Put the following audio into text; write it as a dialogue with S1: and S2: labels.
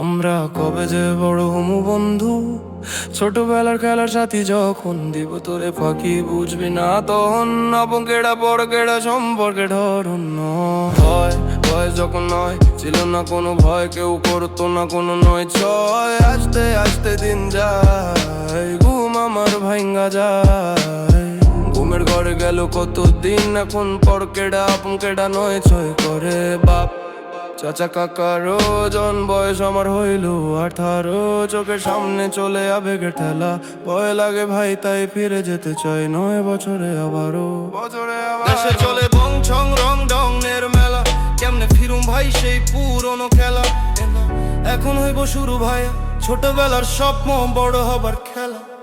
S1: আমরা কবে যে বড় হমু বন্ধু? ছোটবেলার খেলার সাথী যখন দিব তোরে ফাঁকি, বুঝবি না তখন আপন কেডা বড় কেডা সম্পর্কে ধরুন হয় ভয় যখন নয়, ছিল না কোনো ভয়, কেউ করতো না কোনো নয়, ছয়। আস্তে আস্তে দিন যায়, ঘুম আমার ভাঙ্গা যায়। ঘুমের ঘরে গেল কতদিন? এখন পর কেডা আপন কেডা নয়, ছয় করে বাপ। চাচা কাকার জন বয়স আমার হইল আঠারো। চোখের সামনে চলে আবেগের ঠেলা। ভয় লাগে ভাই, তাই ফিরে যেতে চাই। নয় বছরে আবারও। বছরে দেশে চলে বং ছং রং ডং এর মেলা। কেমনে ফিরুম ভাই সেই পুরনো খেলা? এখন হইব শুরু ভাই ছোটবেলার স্বপ্ন, বড় হবার খেলা।